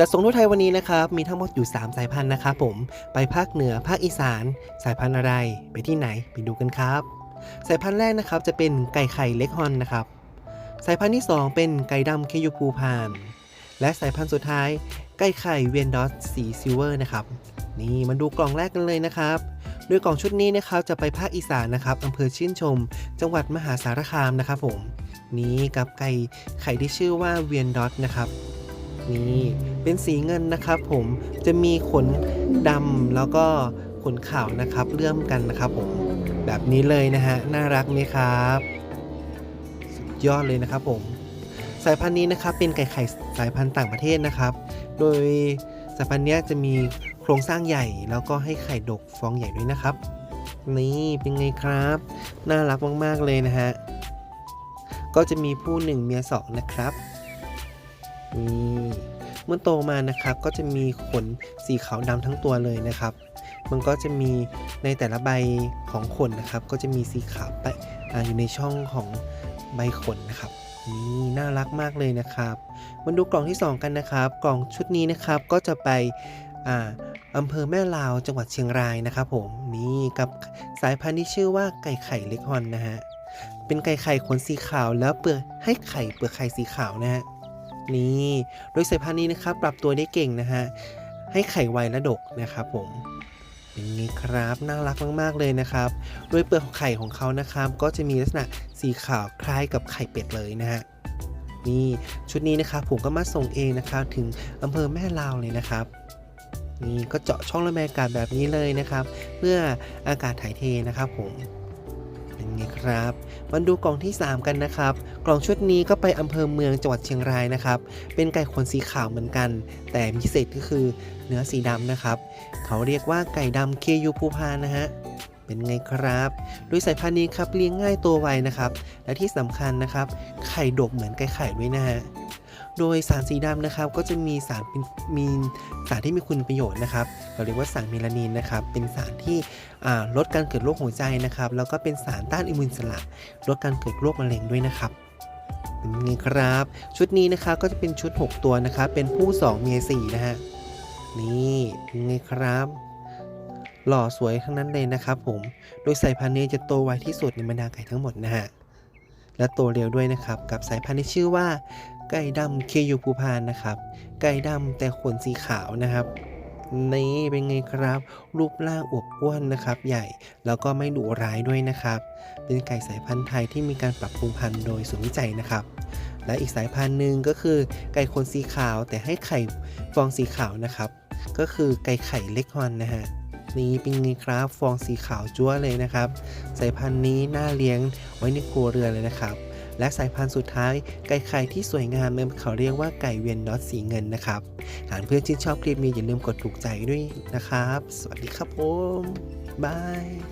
จัดส่งทั่วไทยวันนี้นะครับ มีทั้งหมดอยู่ 3 สายพันธุ์นะครับผม ไปภาคเหนือ ภาคอีสาน สายพันธุ์อะไร ไปที่ไหน ไปดูกันครับ สายพันธุ์แรกนะครับจะเป็นไก่ไข่เล็กฮอนนะครับ สายพันธุ์ที่ 2 เป็นไก่ดำเคยูพูพาน และสายพันธุ์สุดท้าย ไก่ไข่เวียนดอสสีซิลเวอร์นะครับ นี่มาดูกล่องแรกกันเลยนะครับ โดยกล่องชุดนี้นะครับจะไปภาคอีสานนะครับอำเภอชื่นชม จังหวัดมหาสารคามนะครับผม นี้กับไก่ไข่ที่ชื่อว่าเวียนดอสนะครับ นี่ เป็นสีเงินนะครับผมจะมีขนดำแล้วก็ขนขาวนะครับเลื่อมกันนะครับผมแบบนี้เลยนะฮะน่ารักไหมครับสุดยอดเลยนะครับผมสายพันธุ์นี้นะครับเป็นไก่ไข่สายพันธุ์ต่างประเทศนะครับ โดยสายพันธุ์นี้จะมีโครงสร้างใหญ่แล้วก็ให้ไข่ดกฟองใหญ่ด้วยนะครับ นี่เป็นไงครับ น่ารักมากๆเลยนะฮะก็จะมีผู้หนึ่งเมียสองนะครับนี่ เมื่อโตมานะครับก็จะมีขนสีขาวดำทั้งตัวเลยนะครับ มันก็จะมีในแต่ละใบของขนนะครับ ก็จะมีสีขาวไปออยู่ในช่องของใบขนนะครับนี่น่ารักมากเลยนะครับ มาดูกล่องที่ 2 กันนะครับ กล่องชุดนี้นะครับก็จะไปอ่าอำเภอแม่ลาวจังหวัดเชียงรายนะครับผมนี่กับสายพันธุ์ที่ชื่อว่าไก่ไข่เล็กฮอนนะฮะเป็นไก่ไข่ขนสีขาวแล้วเปลือกให้ไข่เปลือกไข่สีขาวนะฮะ นี่โดยสายพันธุ์นี้นะครับปรับตัวได้เก่งนะฮะให้ไข่ไวและดกนะครับผมเป็นไงครับน่ารักมากๆเลยนะครับโดยเปลือกของไข่ของเขานะครับก็จะมีลักษณะสีขาวคล้ายกับไข่เป็ดเลยนะฮะนี่ชุดนี้นะครับผมก็มาส่งเองนะครับถึงอำเภอแม่ลาวเลยนะครับนี่ก็เจาะช่องระบายอากาศแบบนี้เลยนะครับ เพื่ออากาศถ่ายเทนะครับผม ไงครับมาดูกล่องที่ 3 กันนะครับ กล่องชุดนี้ก็ไปอำเภอเมืองจังหวัดเชียงรายนะครับ เป็นไก่ขนสีขาวเหมือนกัน แต่พิเศษก็คือเนื้อสีดำนะครับ เขาเรียกว่าไก่ดำเคยูภูพานนะฮะเป็นไงครับโดยสายพันธุ์นี้ครับเลี้ยงง่ายตัวไวนะครับ และที่สำคัญนะครับ ไข่ดกเหมือนไก่ไข่ด้วยนะฮะ โดยสารสีดำนะครับ ก็จะมีสารมีสารที่มีคุณประโยชน์นะครับเราเรียกว่าสารเมลานินนะครับ เป็นสารที่ลดการเกิดโรคหัวใจนะครับ แล้วก็เป็นสารต้านอิมมูนสละลดการเกิดโรคมะเร็งด้วยนะครับเป็นไงครับ ชุดนี้นะครับก็จะเป็นชุด 6 ตัวนะครับ เป็นผู้ 2 เมีย4นะฮะนี่เป็นไงครับ หล่อสวยทั้งนั้นเลยนะครับผม โดยสายพันธุ์นี้จะโตไวที่สุดในบรรดาไก่ทั้งหมดนะฮะและโตเร็วด้วยนะครับ กับสายพันธุ์ที่ชื่อว่า ไก่ดำเคยูภูพานนะครับ ไก่ดำแต่ขนสีขาวนะครับนี่เป็นไงครับ รูปร่างอวบอ้วนนะครับ ใหญ่แล้วก็ไม่ดุร้ายด้วยนะครับ เป็นไก่สายพันธุ์ไทยที่มีการปรับปรุงพันธุ์โดยศูนย์วิจัยนะครับ และอีกสายพันธุ์หนึ่งก็คือไก่ขนสีขาวแต่ให้ไข่ฟองสีขาวนะครับ ก็คือไก่ไข่เล็กฮอนนะฮะนี่เป็นไงครับฟองสีขาวจั๊วเลยนะครับ สายพันธุ์นี้น่าเลี้ยงไว้ในครัวเรือนเลยนะครับ และสายพันธุ์สุดท้ายไก่ไข่ที่สวยงามเนี่ยเขาเรียกว่าไก่เวียนน็อตสีเงินนะครับหากเพื่อนชื่นชอบคลิปนี้อย่าลืมกดถูกใจด้วยนะครับ สวัสดีครับผมบาย